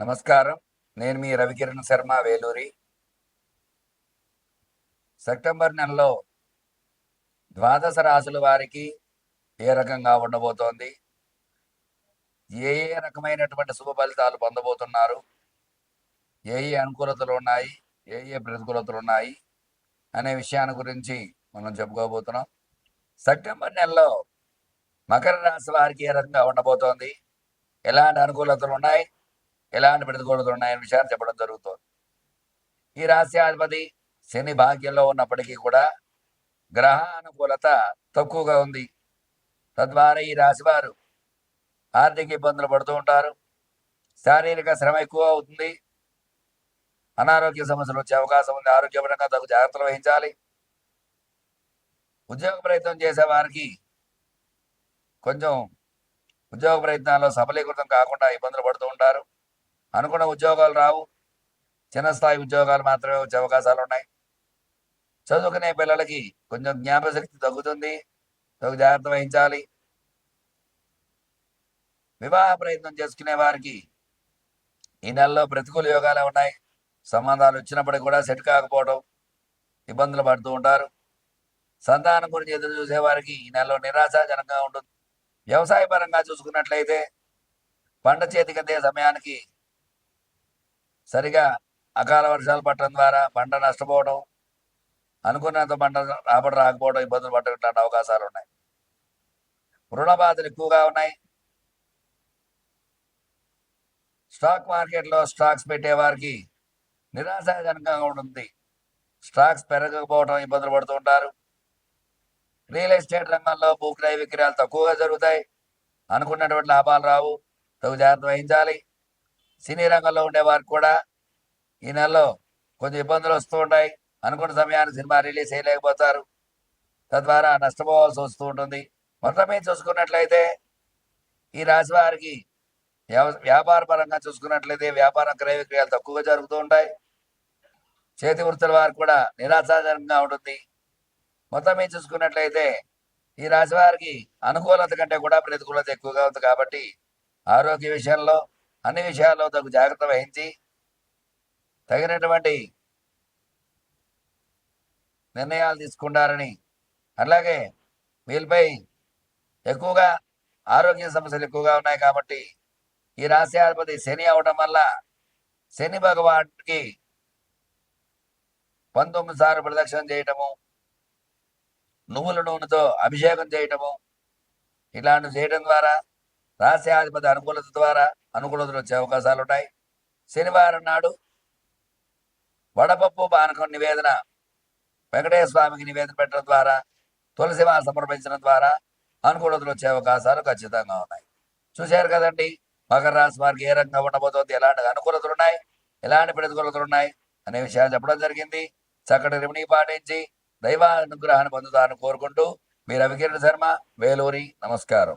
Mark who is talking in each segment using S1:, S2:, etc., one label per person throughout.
S1: నమస్కారం. నేను మీ రవికిరణ్ శర్మ వేలూరి. సెప్టెంబర్ నెలలో ద్వాదశ రాశుల వారికి ఏ రకంగా ఉండబోతోంది? ఏ ఏ రకమైనటువంటి శుభ ఫలితాలు పొందబోతున్నారు? ఏ ఏ అనుకూలతలు ఉన్నాయి? ఏ ఏ ప్రతికూలతలు ఉన్నాయి? అనే విషయాన్ని గురించి మనం చెప్పుకోబోతున్నాం. సెప్టెంబర్ నెలలో మకర రాశి వారికి ఏ రకంగా ఉండబోతోంది? ఎలాంటి అనుకూలతలు ఉన్నాయి? ఎలాంటి ప్రతికూలతలు ఉన్నాయని విషయాన్ని చెప్పడం జరుగుతుంది. ఈ రాశ్యాధిపతి శని భాగ్యంలో ఉన్నప్పటికీ కూడా గ్రహానుకూలత తక్కువగా ఉంది. తద్వారా ఈ రాశి వారు ఆర్థిక ఇబ్బందులు పడుతూ ఉంటారు. శారీరక శ్రమ ఎక్కువ అవుతుంది. అనారోగ్య సమస్యలు వచ్చే అవకాశం ఉంది. ఆరోగ్యపరంగా తగు జాగ్రత్తలు వహించాలి. ఉద్యోగ ప్రయత్నం చేసే వారికి కొంచెం ఉద్యోగ ప్రయత్నాల్లో సఫలీకృతం కాకుండా ఇబ్బందులు పడుతూ ఉంటారు. అనుకున్న ఉద్యోగాలు రావు. చిన్న స్థాయి ఉద్యోగాలు మాత్రమే వచ్చే అవకాశాలు ఉన్నాయి. చదువుకునే పిల్లలకి కొంచెం జ్ఞాపశక్తి తగ్గుతుంది. జాగ్రత్త వహించాలి. వివాహ ప్రయత్నం చేసుకునే వారికి ఈ నెలలో ప్రతికూల యోగాలే ఉన్నాయి. సంబంధాలు వచ్చినప్పటికీ కూడా సెట్ కాకపోవడం ఇబ్బందులు పడుతూ ఉంటారు. సంతానం గురించి ఎదురు చూసే వారికి ఈ నెలలో నిరాశాజనకంగా ఉంటుంది. వ్యవసాయ పరంగా చూసుకున్నట్లయితే పంట చేతికందే సమయానికి సరిగా అకాల వర్షాలు పట్టడం ద్వారా పంట నష్టపోవడం అనుకున్నంత పంట రాబడి రాకపోవడం ఇబ్బందులు పడటం అవకాశాలు ఉన్నాయి. రుణ బాధలు ఎక్కువగా ఉన్నాయి. స్టాక్ మార్కెట్లో స్టాక్స్ పెట్టే వారికి నిరాశాజనకంగా ఉంటుంది. స్టాక్స్ పెరగకపోవడం ఇబ్బందులు పడుతూ ఉంటారు. రియల్ ఎస్టేట్ రంగంలో భూ క్రయ విక్రయాలు తక్కువగా జరుగుతాయి. అనుకున్నటువంటి లాభాలు రావు. తగు జాగ్రత్త వహించాలి. సినీ రంగంలో ఉండే వారు కూడా ఈ నెలలో కొంచెం ఇబ్బందులు వస్తూ ఉంటాయి. అనుకున్న సమయానికి సినిమా రిలీజ్ చేయలేకపోతారు. తద్వారా నష్టపోవాల్సి వస్తూ ఉంటుంది. మొత్తం మీద చూసుకున్నట్లయితే ఈ రాశి వారికి వ్యవ- వ్యాపార పరంగా చూసుకున్నట్లయితే వ్యాపారం క్రయ విక్రయాలు తక్కువగా జరుగుతూ ఉంటాయి. చేతి వృత్తుల వారు కూడా నిరాశాజనకంగా ఉంటుంది. మొత్తం మీద చూసుకున్నట్లయితే ఈ రాశి వారికి అనుకూలత కంటే కూడా ప్రతికూలత ఎక్కువగా ఉంది కాబట్టి ఆరోగ్య విషయంలో అన్ని విషయాల్లో తగు జాగ్రత్త వహించి తగినటువంటి నిర్ణయాలు తీసుకుంటారని అలాగే వీళ్ళపై ఎక్కువగా ఆరోగ్య సమస్యలు ఎక్కువగా ఉన్నాయి కాబట్టి ఈ రాశ్యాధిపతి శని అవడం వల్ల శని భగవానికి పంతొమ్మిది సార్లు ప్రదక్షిణం చేయటము నువ్వుల నూనెతో అభిషేకం చేయటము ఇలాంటివి చేయడం ద్వారా రాశ్యాధిపతి అనుకూలత ద్వారా అనుకూలతలు వచ్చే అవకాశాలు ఉంటాయి. శనివారం నాడు వడపప్పు పానకం నివేదన వెంకటేశ్వర స్వామికి నివేదన పెట్టడం ద్వారా తులసి మాల సమర్పించడం ద్వారా అనుకూలతలు వచ్చే అవకాశాలు ఖచ్చితంగా ఉన్నాయి. చూశారు కదండి మకర రాశి వారికి ఏ రకంగా ఉండబోతోంది ఎలాంటి అనుకూలతలు ఉన్నాయి ఎలాంటి ప్రతికూలతలు ఉన్నాయి అనే విషయాలు చెప్పడం జరిగింది. చక్కటి రిమిణి పాటించి దైవ అనుగ్రహాన్ని పొందుతారని కోరుకుంటూ మీ రవికిరణ్ శర్మ వేలూరి నమస్కారం.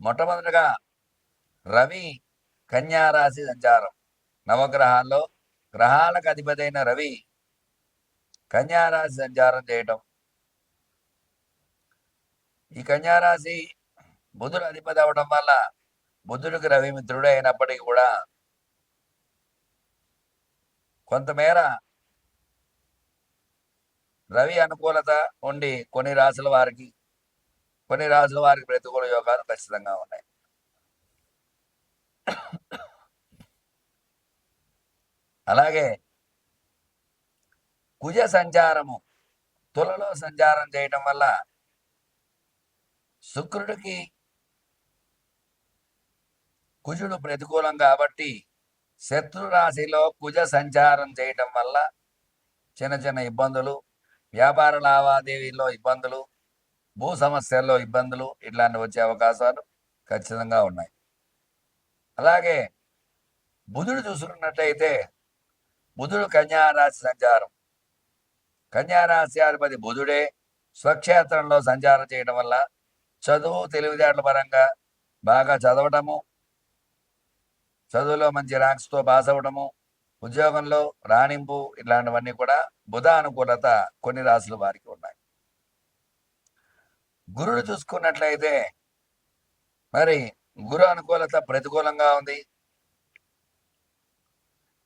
S1: మొట్టమొదటిగా రవి కన్యారాశి సంచారం. నవగ్రహాల్లో గ్రహాలకు అధిపతైన రవి కన్యారాశి సంచారం చేయటం. ఈ కన్యారాశి బుధుడు అధిపతి అవడం వల్ల బుధుడికి రవి మిత్రుడు అయినప్పటికీ కూడా కొంతమేర రవి అనుకూలత ఉండి కొన్ని రాశుల వారికి కొన్ని రాశుల వారికి ప్రతికూల యోగాలు ఖచ్చితంగా ఉన్నాయి. అలాగే కుజ సంచారము తులలో సంచారం చేయటం వల్ల శుక్రుడికి కుజుడు ప్రతికూలం కాబట్టి శత్రు రాశిలో కుజ సంచారం చేయటం వల్ల చిన్న చిన్న ఇబ్బందులు వ్యాపార లావాదేవీల్లో ఇబ్బందులు భూ సమస్యల్లో ఇబ్బందులు ఇట్లాంటివి వచ్చే అవకాశాలు ఖచ్చితంగా ఉన్నాయి. అలాగే బుధుడు చూసుకున్నట్లయితే బుధుడు కన్యారాశి సంచారం. కన్యా రాశి అధిపతి బుధుడే స్వక్షేత్రంలో సంచారం చేయడం వల్ల చదువు తెలివితేటల పరంగా బాగా చదవటము చదువులో మంచి ర్యాంక్స్తో పాస్ అవ్వడము ఉద్యోగంలో రాణింపు ఇట్లాంటివన్నీ కూడా బుధ అనుకూలత కొన్ని రాశుల వారికి గురుడు చూసుకున్నట్లయితే మరి గురు అనుకూలత ప్రతికూలంగా ఉంది.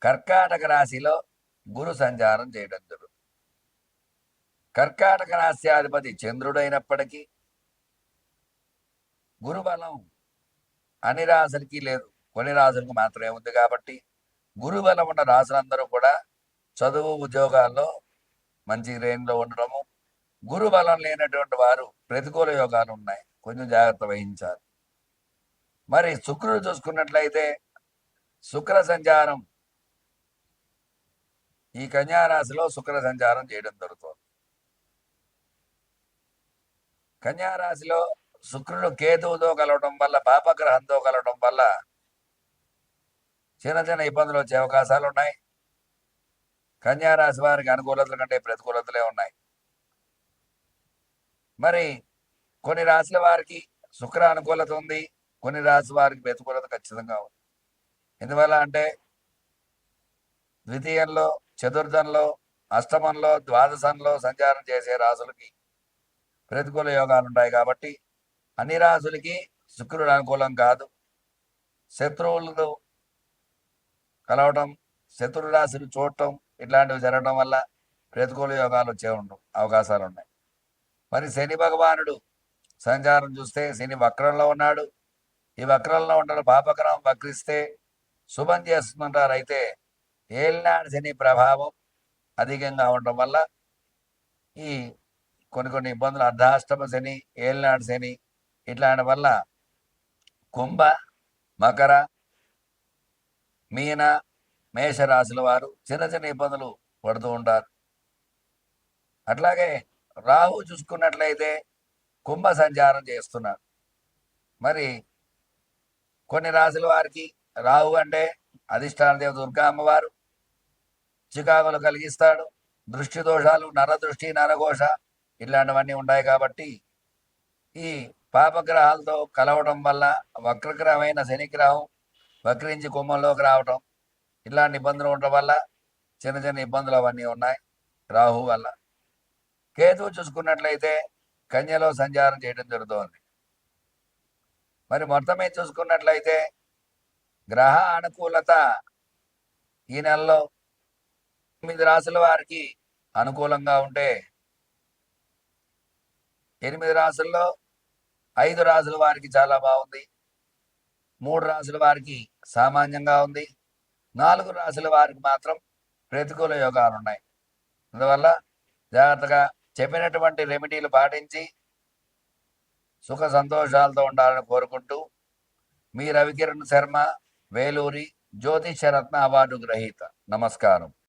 S1: కర్కాటక రాశిలో గురు సంచారం చేయడం జరుగుతుంది కర్కాటక రాశ్యాధిపతి చంద్రుడైనప్పటికీ గురు బలం అన్ని రాశులకి లేదు. కొన్ని రాశులకు మాత్రమే ఉంది కాబట్టి గురు బలం ఉన్న రాశులందరూ కూడా చదువు ఉద్యోగాల్లో మంచి రేంజ్లో ఉండడము గురు బలం లేనటువంటి వారు ప్రతికూల యోగాలు ఉన్నాయి. కొంచెం జాగ్రత్త వహించాలి. మరి శుక్రుడు చూసుకున్నట్లయితే శుక్ర సంచారం ఈ కన్యారాశిలో శుక్ర సంచారం చేయడం జరుగుతుంది. కన్యారాశిలో శుక్రుడు కేతువుతో కలవడం వల్ల పాపగ్రహంతో కలవడం వల్ల చిన్న చిన్న ఇబ్బందులు వచ్చే అవకాశాలు ఉన్నాయి. కన్యారాశి వారికి అనుకూలతల కంటే ప్రతికూలతలే ఉన్నాయి. మరి కొన్ని రాశుల వారికి శుక్ర అనుకూలత ఉంది కొన్ని రాశి వారికి ప్రతికూలత ఖచ్చితంగా ఉంది. ఎందువల్ల అంటే ద్వితీయంలో చతుర్థంలో అష్టమంలో ద్వాదశంలో సంచారం చేసే రాసులకి ప్రతికూల యోగాలు ఉంటాయి కాబట్టి అన్ని రాసులకి శుక్రుడు అనుకూలం కాదు. శత్రువులతో కలవటం శత్రు రాశులు చూడటం ఇట్లాంటివి జరగడం వల్ల ప్రతికూల యోగాలు వచ్చే ఉండవు అవకాశాలు ఉన్నాయి. మరి శని భగవానుడు సంచారం చూస్తే శని వక్రంలో ఉన్నాడు. ఈ వక్రంలో ఉండడం పాపగ్రహం వక్రిస్తే శుభం చేస్తుంటారు అయితే ఏలినాడు శని ప్రభావం అధికంగా ఉండడం వల్ల ఈ కొన్ని కొన్ని ఇబ్బందులు అర్ధాష్టమ శని ఏలినాడు శని ఇట్లాంటి వల్ల కుంభ మకర మీన మేషరాశుల వారు చిన్న చిన్న ఇబ్బందులు పడుతూ ఉంటారు. అట్లాగే రాహు చూసుకున్నట్లయితే కుంభ సంచారం చేస్తున్నారు. మరి కొన్ని రాశుల వారికి రాహు అంటే అధిష్టాన దేవ దుర్గా అమ్మవారు చికాకులు కలిగిస్తాడు. దృష్టి దోషాలు నరదృష్టి నరఘోష ఇలాంటివన్నీ ఉన్నాయి కాబట్టి ఈ పాపగ్రహాలతో కలవడం వల్ల వక్రగ్రహమైన శనిగ్రహం వక్రించి కుంభంలోకి రావటం ఇలాంటి ఇబ్బందులు ఉండడం వల్ల చిన్న చిన్న ఇబ్బందులు అవన్నీ ఉన్నాయి రాహు వల్ల. కేతువు చూసుకున్నట్లయితే కన్యలో సంచారం చేయడం జరుగుతోంది. మరి మొత్తం మీద చూసుకున్నట్లయితే గ్రహ అనుకూలత ఈ నెలలో ఎనిమిది రాసుల వారికి అనుకూలంగా ఉంటే ఎనిమిది రాసుల్లో ఐదు రాసుల వారికి చాలా బాగుంది. మూడు రాసుల వారికి సామాన్యంగా ఉంది. నాలుగు రాసుల వారికి మాత్రం ప్రతికూల యోగాలు ఉన్నాయి. అందువల్ల జాగ్రత్తగా చెప్పినటువంటి రెమెడీలు పాటించి సుఖ సంతోషాలతో ఉండాలని కోరుకుంటూ మీ రవికిరణ్ శర్మ వేలూరి జ్యోతిషరత్న అవార్డు గ్రహీత. నమస్కారం.